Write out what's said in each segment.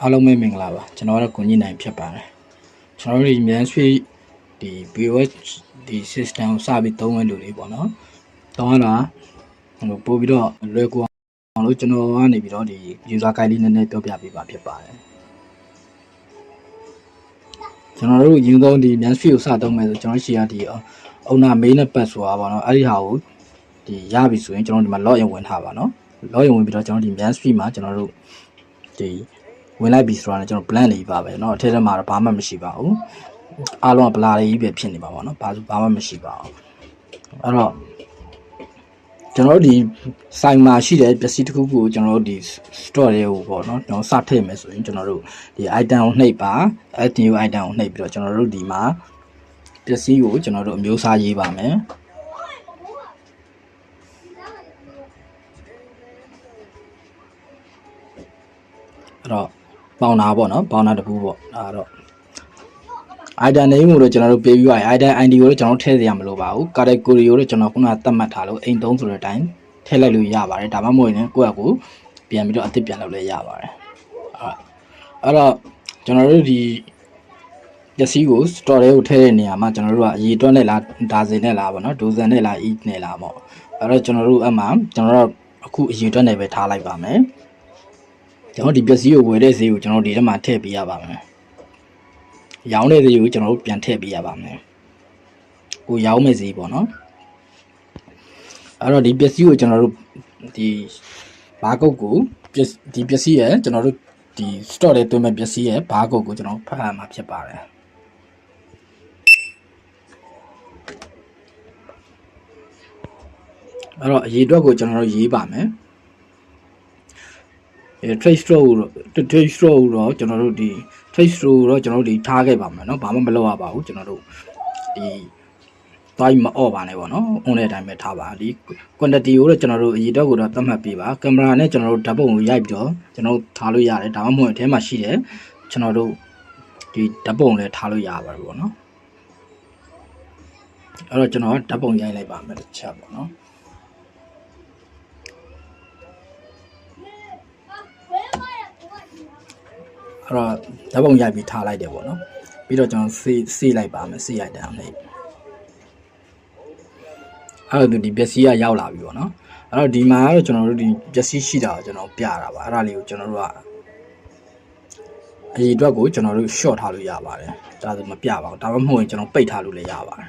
အားလုံးပဲမင်္ဂလာပါကျွန်တော်ကတော့ကိုကြီးနိုင်ဖြစ်ပါတယ်ကျွန်တော်တို့ဒီမြန်ဆွေဒီ BOS ဒီ system ကိုစပြီးသုံးဝင်လူတွေပေါ့နော်တောင်းရတာဟိုပို့ပြီးတော့လွယ်ကူအောင်လို့ကျွန်တော်ကနေပြီးတော့ဒီ user guide လေးနည်းနည်းပြောပြပေးပါဖြစ်ပါတယ်ကျွန်တော်တို့ရင်သုံးဒီမြန်ဆွေကိုစသုံးမယ်ဆိုကျွန်တော်ရှိရဒီအုံနာ main နဲ့ pass ဆိုတာပေါ့နော်အဲ့ဒီဟာကိုဒီရပြီဆိုရင်ကျွန်တော်ဒီမှာ login ဝင်ထားပါနော် login ဝင်ပြီးတော့ကျွန်တော်ဒီမြန်ဆွေမှာကျွန်တော်တို့ဒီ ဝင်လိုက်ပြီဆိုတာနဲ့ကျွန်တော် blank လေးပါပဲเนาะအထက်ထဲမှာတော့ဘာမှမရှိပါဘူးအားလုံးက blur လေးပဲဖြစ်နေပါပါเนาะဘာဘာမှမရှိပါဘူးအဲ့တော့ကျွန်တော်တို့ဒီဆိုင်မှာရှိတဲ့ပစ္စည်းတစ်ခုခုကိုကျွန်တော်တို့ဒီ store တွေကိုပေါ့เนาะကျွန်တော်စထည့်မယ်ဆိုရင်ကျွန်တော်တို့ဒီ item ကိုနှိပ်ပါ add new item ကိုနှိပ်ပြီးတော့ကျွန်တော်တို့ဒီမှာပစ္စည်းကိုကျွန်တော်တို့အမျိုးအစားရေးပါမယ်အဲ့တော့ ပေါင်နာပေါ့နော်ပေါင်နာတစ်ခုပေါ့ဒါတော့ item name ကိုတော့ကျွန်တော်တို့ပေးပြီးပါ item ID ကိုတော့ကျွန်တော်ထည့်စရာမလိုပါဘူး category ကိုတော့ကျွန်တော်ခုနကသတ်မှတ်ထားလို့အိမ်သုံးဆိုတဲ့အတိုင်းထည့်လိုက်လို့ရပါတယ်ဒါမှမဟုတ်ရင်ကိုယ့်အကူပြန်ပြီးတော့အသစ်ပြန်လုပ်လဲရပါတယ်အဲ့တော့ကျွန်တော်တို့ဒီပစ္စည်းကို store ထဲကိုထည့်တဲ့နေရာမှာကျွန်တော်တို့ကအရေးတွက်နဲ့လားဒါဇင်နဲ့လားပေါ့နော်ဒိုဇန်နဲ့လား e နဲ့လားပေါ့အဲ့တော့ကျွန်တော်တို့အမှကျွန်တော်တို့အခုအရေးတွက်နဲ့ပဲထားလိုက်ပါမယ် ကျွန်တော်ဒီပစ္စည်းကိုဝယ်တဲ့ဈေးကိုကျွန်တော်ဒီထဲမှာထည့်ပေးရပါမယ်။ရောင်းတဲ့ဈေးကိုကျွန်တော်တို့ပြန်ထည့်ပေးရပါမယ်။ကိုရောင်းမဲ့ဈေးပေါ့နော်။အဲ့တော့ဒီပစ္စည်းကိုကျွန်တော်တို့ဒီဘာကုတ်ကိုပစ္စဒီပစ္စည်းရဲ့ကျွန်တော်တို့ဒီ store ထဲသွင်းမဲ့ပစ္စည်းရဲ့ဘာကုတ်ကိုကျွန်တော်ဖတ်ရမှာဖြစ်ပါတယ်။အဲ့တော့အရေးအတွက်ကိုကျွန်တော်တို့ရေးပါမယ်။အဲ trade store ကိုတော့ trade store ကိုတော့ကျွန်တော်တို့ဒီ trade store ကိုတော့ကျွန်တော်တို့ဒီထားခဲ့ပါမယ်เนาะဘာမှမလုပ်ရပါဘူးကျွန်တော်တို့ဒီသွားပြီးမအော့ပါနဲ့ပေါ့နော်။ on တဲ့အတိုင်းပဲထားပါဒီ quantity ကိုတော့ကျွန်တော်တို့အရေးတော့ကိုတော့သတ်မှတ်ပေးပါကင်မရာနဲ့ကျွန်တော်တို့ဓာတ်ပုံကိုရိုက်ပြီးတော့ကျွန်တော်တို့ထားလို့ရတယ်ဒါမှမဟုတ်အထဲမှာရှိတယ်ကျွန်တော်တို့ဒီဓာတ်ပုံလည်းထားလို့ရပါတယ်ပေါ့နော်အဲ့တော့ကျွန်တော်ဓာတ်ပုံရိုက်လိုက်ပါမယ်တစ်ချက်ပေါ့နော် အဲ့တော့ဓာတ်ပုံရိုက်ပြီးထားလိုက်တယ်ပေါ့နော်ပြီးတော့ကျွန်တော်စေးစေးလိုက်ပါမယ်စေးရိုက်တယ်အောင်လေအဲ့တော့ဒီပစ္စည်းကရောက်လာပြီပေါ့နော်အဲ့တော့ဒီမှာကတော့ကျွန်တော်တို့ဒီပစ္စည်းရှိတာကိုကျွန်တော်ပြတာပါအဲ့ဒါလေးကိုကျွန်တော်တို့ကအရေးအတွက်ကိုကျွန်တော်တို့ short ထားလို့ရပါတယ်ဒါဆိုမပြပါဘူးဒါမှမဟုတ်ရင်ကျွန်တော်ပိတ်ထားလို့လည်းရပါတယ်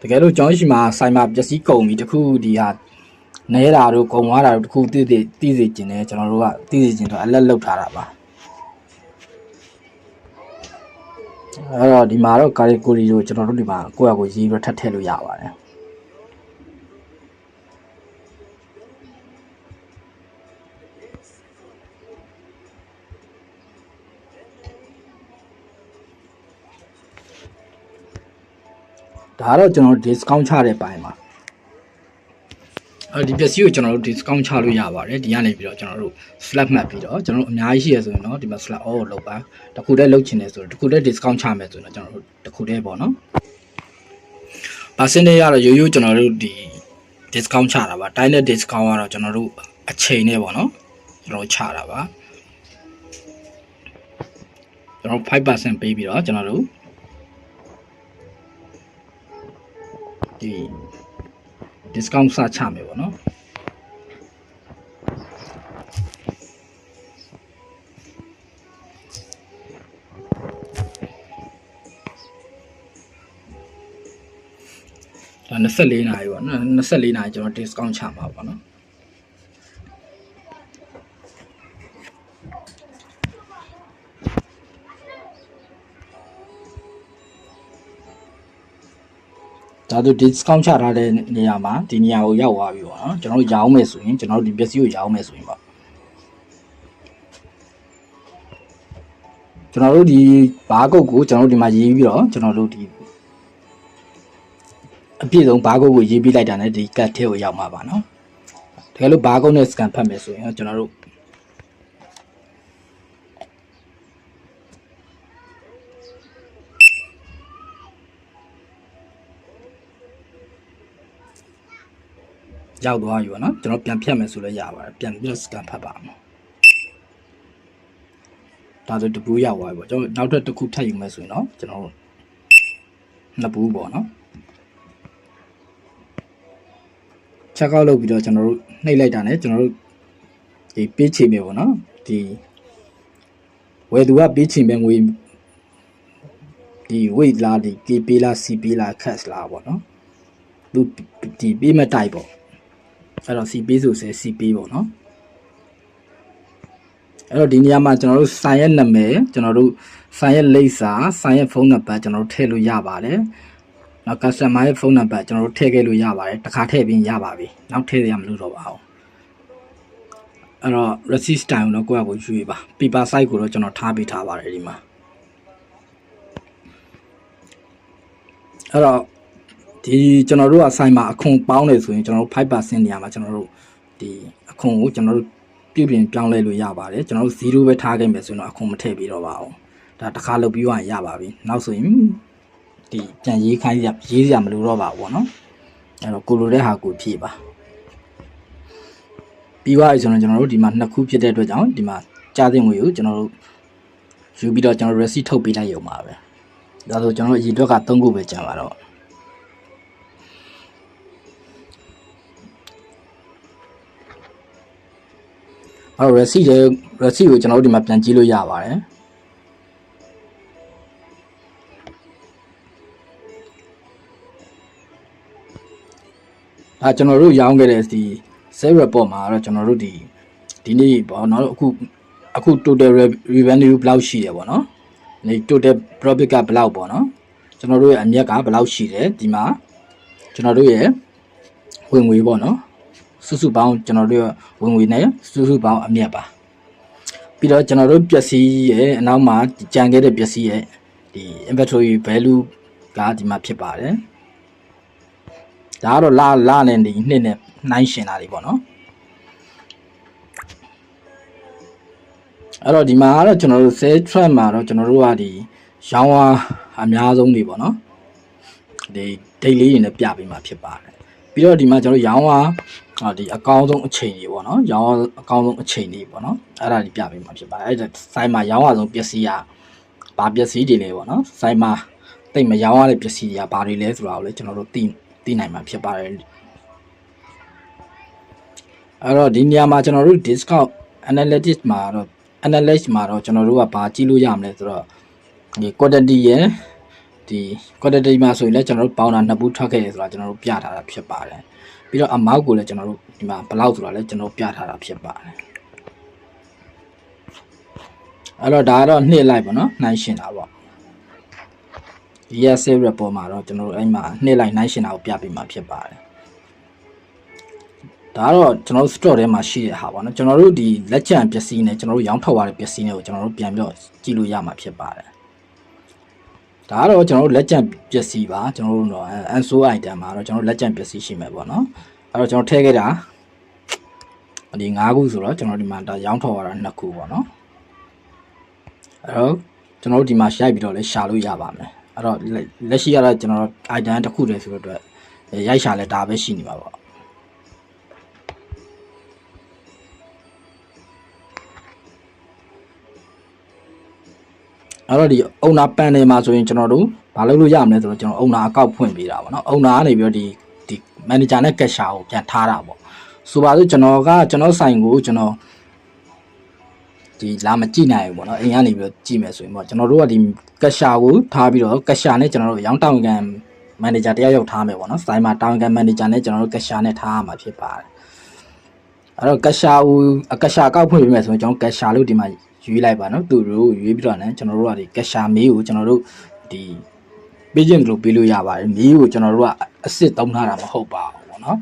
တကယ်လို့ကျွန်တော်ရှိမှာဆိုင်မှာပစ္စည်းကုန်ပြီတခုဒီဟာနဲတာတို့ကုန်သွားတာတို့တခုတည်တည်တည်စေခြင်းနဲ့ကျွန်တော်တို့ကတည်စေခြင်းတော့အလက်လောက်ထားတာပါ အဲ့တော့ဒီမှာတော့ကာရီကိုရီကိုကျွန်တော်တို့ဒီမှာကိုယ့်အကိုရေးပြီးထပ်ထည့်လို့ရပါတယ်ဒါကတော့ကျွန်တော်တို့ discount ချတဲ့ပိုင်းပါ အဲဒီပစ္စည်းကိုကျွန်တော်တို့ discount ချလို့ရပါတယ်ဒီကနေပြီးတော့ကျွန်တော်တို့ slab မှတ်ပြီးတော့ကျွန်တော်တို့အများကြီးရှိရဆိုရင်တော့ဒီမှာ slab all ကိုလောက်ပါတခုတည်းလောက်ချင်တယ်ဆိုတော့တခုတည်း discount ချမယ်ဆိုရင်တော့ကျွန်တော်တို့တခုတည်းပေါ့နော် percentage ကတော့ရိုးရိုးကျွန်တော်တို့ဒီ discount ချတာပါတိုင်းတဲ့ discount ကတော့ကျွန်တော်တို့အချိန်နဲ့ပေါ့နော်ကျွန်တော်ချတာပါကျွန်တော်5%ပေးပြီးတော့ကျွန်တော်တို့ဒီ discount စချမယ်ပေါ့နော်ဒါ24နာရီပေါ့နော်24နာရီကျွန်တော် discount ချမှာပေါ့နော် ဒါတို့ discount ချထားတဲ့နေရာမှာဒီနေရာကိုရောက်သွားပြီပေါ့နော်ကျွန်တော်တို့ရောင်းမယ်ဆိုရင်ကျွန်တော်တို့ဒီပစ္စည်းကိုရောင်းမယ်ဆိုရင်ပေါ့ကျွန်တော်တို့ဒီဘားကုတ်ကိုကျွန်တော်တို့ဒီမှာရေးပြီးတော့ကျွန်တော်တို့ဒီအပြည့်စုံဘားကုတ်ကိုရေးပြီးလိုက်တာနဲ့ဒီကတ်ထဲကိုရောက်မှာပါနော်တကယ်လို့ဘားကုတ်နဲ့ scan ဖတ်မယ်ဆိုရင်ကျွန်တော်တို့ ရောက်သွားပြီပေါ့နော်ကျွန်တော်ပြန်ဖြတ်မယ်ဆိုလည်းရပါတယ်ပြန်ပြီးတော့ scan ဖတ်ပါမယ်ဒါဆိုတပူးရောက်သွားပြီပေါ့ကျွန်တော်နောက်ထပ်တစ်ခုထပ်ယူမယ်ဆိုရင်တော့ကျွန်တော်တို့နှစ်ပူးပေါ့နော်ချက်ကောက်လုပ်ပြီးတော့ကျွန်တော်တို့နှိပ်လိုက်တာ ਨੇ ကျွန်တော်တို့ဒီပေးချေမယ်ပေါ့နော်ဒီဝယ်သူကပေးချေမယ်ငွေဒီ weight လားဒီ KP လား CP လား cash လားပေါ့နော်သူဒီပေးမဲ့တိုက်ပေါ့ အဲ့တော့ CP ဆိုဆဲ CP ပေါ့နော်အဲ့တော့ဒီနေရာမှာကျွန်တော်တို့ဆိုင်ရဲ့နာမည်ကျွန်တော်တို့ဆိုင်ရဲ့လိပ်စာဆိုင်ရဲ့ဖုန်းနံပါတ်ကျွန်တော်တို့ထည့်လို့ရပါတယ်။နောက် customer ရဲ့ဖုန်းနံပါတ်ကျွန်တော်တို့ထည့်ခဲ့လို့ရပါတယ်။တစ်ခါထည့်ပြီးရပါပြီ။နောက်ထည့်ရမလို့တော့ပါဘူး။အဲ့တော့ receipt style ကိုတော့ကိုယ့်အကိုယူရပါ။ paper size ကိုတော့ကျွန်တော်ထားပေးထားပါတယ်ဒီမှာ။အဲ့တော့ ဒီကျွန်တော်တို့ကဆိုင်မှာအခွန်ပေါင်းတယ်ဆိုရင်ကျွန်တော်တို့5%နေရာမှာကျွန်တော်တို့ဒီအခွန်ကိုကျွန်တော်တို့ပြုပြင်ပြောင်းလဲလို့ရပါတယ်ကျွန်တော်တို့0ပဲထားခဲ့မယ်ဆိုရင်တော့အခုမထည့်ပြီးတော့ပါအောင်ဒါတစ်ခါလုပ်ပြီးသွားရင်ရပါပြီနောက်ဆိုရင်ဒီပြန်ရေးခိုင်းရရေးရမလို့တော့ပါဘူးပေါ့နော်အဲ့တော့ကိုလိုတဲ့ဟာကိုဖြည့်ပါပြီးသွားပြီဆိုတော့ကျွန်တော်တို့ဒီမှာနှစ်ခုဖြစ်တဲ့အတွက်ကြောင့်ဒီမှာကြားသိငွေကိုကျွန်တော်တို့ယူပြီးတော့ကျွန်တော် receipt ထုတ်ပေးလိုက်ရုံပါပဲဒါဆိုကျွန်တော်တို့အရင်အတွက်က3ခုပဲကျန်ပါတော့ အဲ့တော့ receipt ရဲ့ receipt ကိုကျွန်တော်တို့ဒီမှာပြန်ကြည့်လို့ရပါတယ်ဒါကျွန်တော်တို့ရောင်းခဲ့တဲ့ဒီ sales report မှာတော့ကျွန်တော်တို့ဒီဒီနေ့ပေါ့နော်အခုအခု total revenue ဘယ်လောက်ရှိတယ်ပေါ့နော်ဒီ total profit ကဘယ်လောက်ပေါ့နော်ကျွန်တော်တို့ရဲ့အမြက်ကဘယ်လောက်ရှိတယ်ဒီမှာကျွန်တော်တို့ရဲ့ဝင်ငွေပေါ့နော် စုစုပေါင်းကျွန်တော်တို့ရဲ့ဝင်ငွေနဲ့စုစုပေါင်းအမြတ်ပါပြီးတော့ကျွန်တော်တို့ပျက်စီးရဲ့အနောက်မှာကြံခဲ့တဲ့ပျက်စီးရဲ့ဒီ inventory value ကဒီမှာဖြစ်ပါတယ်ဒါကတော့လာလာနဲ့ဒီနှစ်နဲ့နှိုင်းရှင်တာတွေပေါ့နော်အဲ့တော့ဒီမှာကတော့ကျွန်တော်တို့ sell track မှာတော့ကျွန်တော်တို့ကဒီရောင်းအားအများဆုံးတွေပေါ့နော်ဒီ date လေးတွေနဲ့ပြပေးမှာဖြစ်ပါတယ်ပြီးတော့ဒီမှာကျွန်တော်တို့ရောင်းအား ဟာဒီအကောင်းဆုံးအချိန်ကြီးပေါ့နော်ရောင်းအားအကောင်းဆုံးအချိန်ကြီးပေါ့နော်အဲ့ဒါကြီးပြပေးမှာဖြစ်ပါတယ်အဲ့ဒါစိုင်းမှာရောင်းအားဆုံးပစ္စည်းကဘာပစ္စည်းတွေလဲပေါ့နော်စိုင်းမှာတိတ်မရောင်းရတဲ့ပစ္စည်းတွေကဘာတွေလဲဆိုတာကိုလည်းကျွန်တော်တို့သိသိနိုင်မှာဖြစ်ပါတယ်အဲ့တော့ဒီနေရာမှာကျွန်တော်တို့ discount analytics မှာတော့ analyze မှာတော့ကျွန်တော်တို့ကဘာကြည့်လို့ရမလဲဆိုတော့ဒီ quantity ရယ်ဒီ quantity မှာဆိုရင်လည်းကျွန်တော်တို့ပေါင်းတာနှစ်ဘူးထွက်ခဲ့တယ်ဆိုတာကျွန်တော်တို့ပြထားတာဖြစ်ပါတယ် ပြီးတော့ amount ကိုလည်းကျွန်တော်တို့ဒီမှာဘယ်လောက်ဆိုတာလည်းကျွန်တော်ပြထားတာဖြစ်ပါတယ်အဲ့တော့ဒါကတော့နှစ်လိုက်ပေါ့နော်နှိုင်းရှင်တာပေါ့ yes save report မှာတော့ကျွန်တော်တို့အဲ့မှာနှစ်လိုက်နှိုင်းရှင်တာကိုပြပေးမှာဖြစ်ပါတယ်ဒါကတော့ကျွန်တော်တို့ store ထဲမှာရှိတဲ့ဟာပေါ့နော်ကျွန်တော်တို့ဒီလက်ကျန်ပစ္စည်းနဲ့ကျွန်တော်တို့ရောင်းထုတ်ရတဲ့ပစ္စည်းတွေကိုကျွန်တော်တို့ပြန်ပြီးတော့ကြည့်လို့ရမှာဖြစ်ပါတယ် ဒါကတော့ကျွန်တော်တို့လက်ကျန်ပစ္စည်းပါကျွန်တော်တို့တော့ anso item မှာတော့ကျွန်တော်တို့လက်ကျန်ပစ္စည်းရှိမယ်ပေါ့နော်အဲ့တော့ကျွန်တော်ထည့်ခဲ့တာဒီ၅ခုဆိုတော့ကျွန်တော်ဒီမှာဒါရောင်းထုတ်ရတာ2ခုပေါ့နော်အဲ့တော့ကျွန်တော်တို့ဒီမှာရိုက်ပြီးတော့လဲရှာလို့ရပါမယ်အဲ့တော့လက်ရှိကတော့ကျွန်တော်တို့ item တစ်ခုတည်းဆိုတော့အတွက်ရိုက်ရှာလဲဒါပဲရှိနေပါ ပေါ့အဲ့တော့ဒီအုံနာပန်တယ်မှာဆိုရင်ကျွန်တော်တို့ဘာလုပ်လို့ရမလဲဆိုတော့ကျွန်တော်အုံနာအကောက်ဖွင့်ပေးတာပေါ့နော်အုံနာကနေပြီးတော့ဒီဒီမန်နေဂျာနဲ့ကက်ရှာကိုပြန်ထားတာပေါ့ဆိုပါစို့ကျွန်တော်ကကျွန်တော်ဆိုင်ကိုကျွန်တော်ဒီလာမကြည့်နိုင်ဘူးပေါ့နော်အိမ်ကနေပြီးတော့ကြည့်မယ်ဆိုရင်ပေါ့ကျွန်တော်တို့ကဒီကက်ရှာကိုထားပြီးတော့ကက်ရှာနဲ့ကျွန်တော်တို့ရောင်းတောင်းကန်မန်နေဂျာတယောက်ယောက်ထားမယ်ပေါ့နော်ဆိုင်မှာတောင်းကန်မန်နေဂျာနဲ့ကျွန်တော်တို့ကက်ရှာနဲ့ထားရမှာဖြစ်ပါတယ်အဲ့တော့ကက်ရှာကိုကက်ရှာကောက်ဖွင့်ပေးမယ်ဆိုရင်ကျွန်တော်ကက်ရှာလို့ဒီမှာ ရွေးလိုက်ပါနော်သူတို့ရွေးပြီးတော့လည်းကျွန်တော်တို့ကဒီကက်ရှာမေးကိုကျွန်တော်တို့ဒီပေးခြင်းလို့ပေးလို့ရပါတယ်မေးကိုကျွန်တော်တို့ကအစ်စ်တုံးထားတာမဟုတ်ပါဘူးပေါ့နော်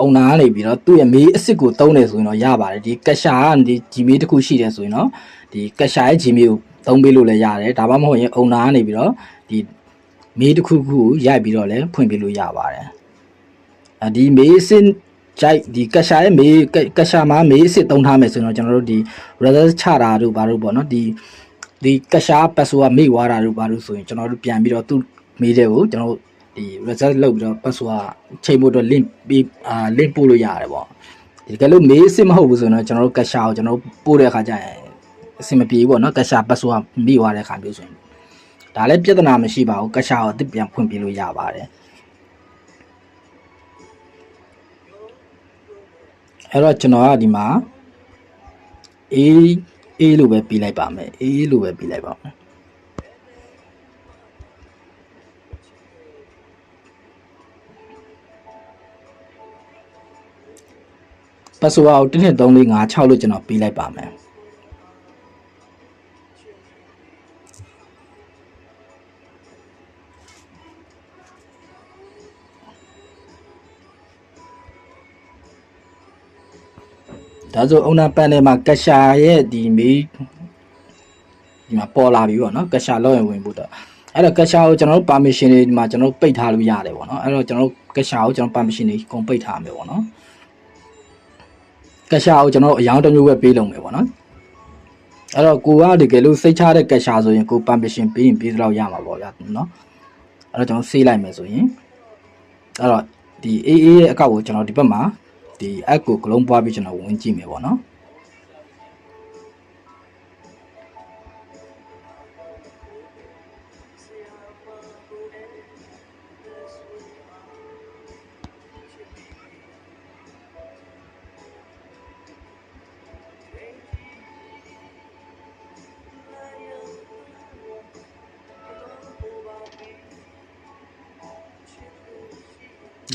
အုံနာကနေပြီးတော့သူ့ရဲ့မေးအစ်စ်ကိုတုံးတယ်ဆိုရင်တော့ရပါတယ်ဒီကက်ရှာကဒီဂျီမေးတစ်ခုရှိတယ်ဆိုရင်တော့ဒီကက်ရှာရဲ့ဂျီမေးကိုတုံးပေးလို့လည်းရတယ်ဒါမှမဟုတ်ရင်အုံနာကနေပြီးတော့ဒီမေးတစ်ခုခုကိုရိုက်ပြီးတော့လည်းဖွင့်ပေးလို့ရပါတယ်အဲဒီမေးအစ်စ် ကြိုက်ဒီကက်ရှာရဲ့မေးကက်ရှာမှာမေးအစ်စ်တုံးထားမယ်ဆိုရင်တော့ကျွန်တော်တို့ဒီ result ချတာတို့ဘာတို့ပေါ့နော်ဒီဒီကရှားပတ်ဆိုကမိသွားတာတို့ဘာလို့ဆိုရင်ကျွန်တော်တို့ပြန်ပြီးတော့သူ့မေးတဲ့ကိုကျွန်တော်တို့ဒီ result လုပ်ပြီးတော့ပတ်ဆိုကချိန်ဖို့တော့ link ပြီးအာ link ပို့လို့ရတယ်ပေါ့ဒီကဲလို့မေးစစ်မဟုတ်ဘူးဆိုရင်တော့ကျွန်တော်တို့ကရှားကိုကျွန်တော်တို့ပို့တဲ့အခါကျရင်အဆင်မပြေဘူးပေါ့နော်ကရှာပတ်ဆိုကမိသွားတဲ့ခါမျိုးဆိုရင်ဒါလည်းပြဿနာမရှိပါဘူးကရှာကိုအစ်ပြန်ဖွင့်ပြလို့ရပါတယ် အဲ့တော့ကျွန်တော်ကဒီမှာအေးအေးလို့ပဲပြီးလိုက်ပါမယ်အေးလို့ပဲပြီးလိုက်ပါမယ်ပတ်စဝါကို1 2 3 4 5 6လို့ကျွန်တော်ပေးလိုက်ပါမယ် ဒါဆိုအုံနာပန်ထဲမှာကရှာရဲ့ဒီမေးဒီမှာပေါ်လာပြီပေါ့နော်ကရှာလောက်ရင်ဝင်ဖို့တော့အဲ့တော့ကရှာကိုကျွန်တော်တို့ permission တွေဒီမှာကျွန်တော်တို့ပိတ်ထားလို့ရတယ်ပေါ့နော်အဲ့တော့ကျွန်တော်တို့ကရှာကိုကျွန်တော် permission တွေအကုန်ပိတ်ထားမယ်ပေါ့နော်ကရှာကိုကျွန်တော်တို့အယောင်တစ်မျိုးပဲပေးလုံးမယ်ပေါ့နော်အဲ့တော့ကိုကတကယ်လို့စိတ်ချတဲ့ကရှာဆိုရင်ကို permission ပေးရင်ပေးသလောက်ရမှာပေါ့ဗျာနော်အဲ့တော့ကျွန်တော်ဆေးလိုက်မယ်ဆိုရင်အဲ့တော့ဒီ AA ရဲ့အကောက်ကိုကျွန်တော်ဒီဘက်မှာ ဒီ app ကိုကလုံးပွားပြီးကျွန်တော်ဝင်ကြည့်မယ်ပေါ့နော်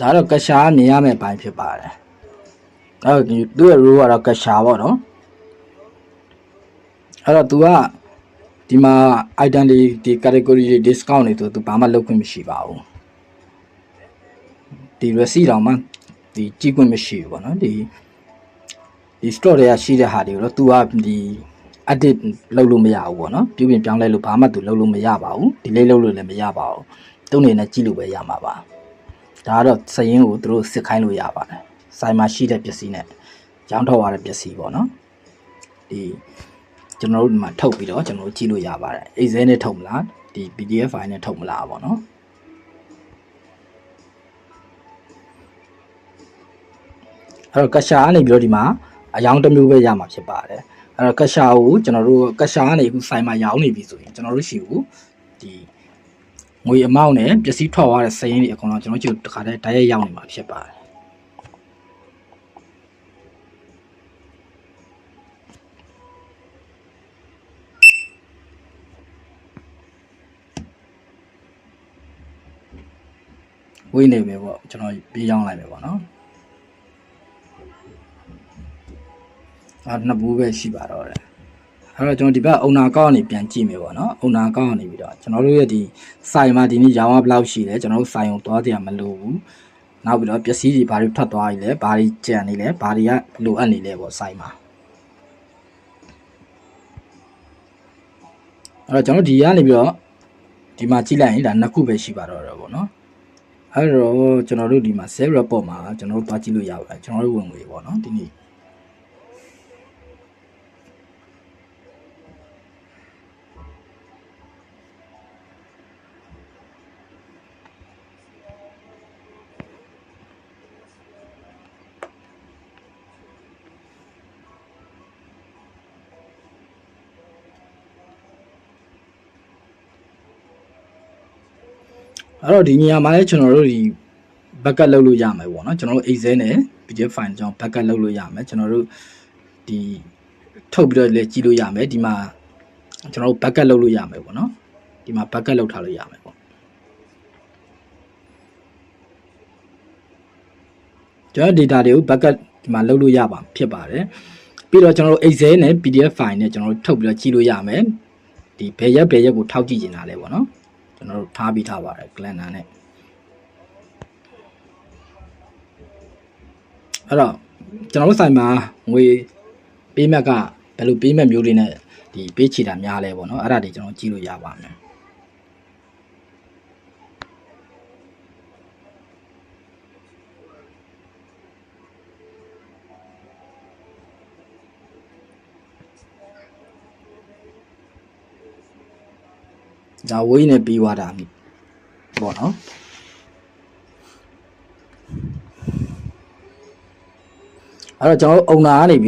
ဒါတော့ကရှာမြင်ရမယ့်ဘိုင်းဖြစ်ပါတယ် အဲ့တော့ဒီသူ့ရဲ့ rule ကတော့ကရှာပေါ့နော်အဲ့တော့ तू ကဒီမှာ item တွေဒီ category တွေ discount တွေဆို तू ဘာမှလုပ်ခွင့်မရှိပါဘူးဒီ receipt တောင်မှဒီကြည့်ခွင့်မရှိဘူးပေါ့နော်ဒီဒီ store တွေကရှိတဲ့ဟာတွေကိုတော့ तू ကဒီ edit လုပ်လို့မရဘူးပေါ့နော်ပြုပြင်ပြောင်းလဲလို့ဘာမှ तू လုပ်လို့မရပါဘူး delay လုပ်လို့လည်းမရပါဘူးသူ့အနေနဲ့ကြည့်လို့ပဲရမှာပါဒါကတော့စရင်ကိုသူတို့စစ်ခိုင်းလို့ရပါတယ် ဆိုင်မှာရှိတဲ့ပစ္စည်းနဲ့ကြောင်းထောက်ရတဲ့ပစ္စည်းပေါ့နော်ဒီကျွန်တော်တို့ဒီမှာထုတ်ပြီးတော့ကျွန်တော်တို့ကြည့်လို့ရပါတယ်အိတ်ဇဲနဲ့ထုတ်မလားဒီ PDF file နဲ့ထုတ်မလားပေါ့နော်အဲ့တော့ကရှာကနေပြီးတော့ဒီမှာအယောင်တစ်မျိုးပဲရမှာဖြစ်ပါတယ်အဲ့တော့ကရှာကိုကျွန်တော်တို့ကရှာကနေအခုဆိုင်မှာရောင်းနေပြီဆိုရင်ကျွန်တော်တို့ရှိကိုဒီငွေအမောက်နဲ့ပစ္စည်းထွက်သွားတဲ့စရင်တွေအကုန်လုံးကျွန်တော်တို့တခါတည်းဓာတ်ရိုက်ရောက်နေမှာဖြစ်ပါတယ် ဝေးနေပြီပေါ့ကျွန်တော်ပြေးရောက်လိုက်မယ်ပေါ့နော်အာနှစ်ဘူးပဲရှိပါတော့တယ်အဲ့တော့ကျွန်တော်ဒီဘက်အုံနာကောက်ကနေပြန်ကြည့်မယ်ပေါ့နော်အုံနာကောက်ကနေပြီးတော့ကျွန်တော်တို့ရဲ့ဒီစိုင်မှာဒီနေ့ရောင်းရဘယ်လောက်ရှိလဲကျွန်တော်တို့စိုင်ုံသွားတရားမလိုဘူးနောက်ပြီးတော့ပစ္စည်းတွေဘာတွေထွက်သွားပြီလဲဘာတွေကြံနေလဲဘာတွေကလိုအပ်နေလဲပေါ့စိုင်မှာအဲ့တော့ကျွန်တော်ဒီကနေပြီးတော့ဒီမှာကြည့်လိုက်ရင်ဒါနှစ်ခုပဲရှိပါတော့တယ်ပေါ့နော် အဲ့တော့ကျွန်တော်တို့ဒီမှာ save report မှာကျွန်တော်တို့သွားကြည့်လို့ရပါတယ်ကျွန်တော်တို့ဝင်ငွေပေါ့နော်ဒီနေ့ အဲ့တော့ဒီနေရာမှာလည်းကျွန်တော်တို့ဒီ backup လုပ်လို့ရမယ်ပေါ့နော်ကျွန်တော်တို့ Excel နဲ့ PDF file ကျွန်တော် backup လုပ်လို့ရမယ်ကျွန်တော်တို့ဒီထုတ်ပြီးတော့လည်းကြည့်လို့ရမယ်ဒီမှာကျွန်တော်တို့ backup လုပ်လို့ရမယ်ပေါ့နော်ဒီမှာ backup လုပ်ထားလို့ရမယ်ပေါ့ကျွန်တော် data တွေကို backup ဒီမှာလုပ်လို့ရပါဖြစ်ပါတယ်ပြီးတော့ကျွန်တော်တို့ Excel နဲ့ PDF file နဲ့ကျွန်တော်တို့ထုတ်ပြီးတော့ကြည့်လို့ရမယ်ဒီဘယ်ရက်ဘယ်ရက်ကိုထောက်ကြည့်နေတာလဲပေါ့နော် ကျွန်တော်တို့ထားပြီးထားပါတယ် calendar နဲ့အဲ့တော့ကျွန်တော်တို့ဆိုင်မှာငွေပေးမဲ့ကဘယ်လိုပေးမဲ့မျိုးတွေနဲ့ဒီပေးချီတာများလဲပေါ့နော်အဲ့ဒါတွေကျွန်တော်ကြည့်လို့ရပါမယ် ဒါဝိနဲ့ပြီးသွားတာပေါ့နော်အဲ့တော့ကျွန်တော်တို့အုံနာကနေပြီး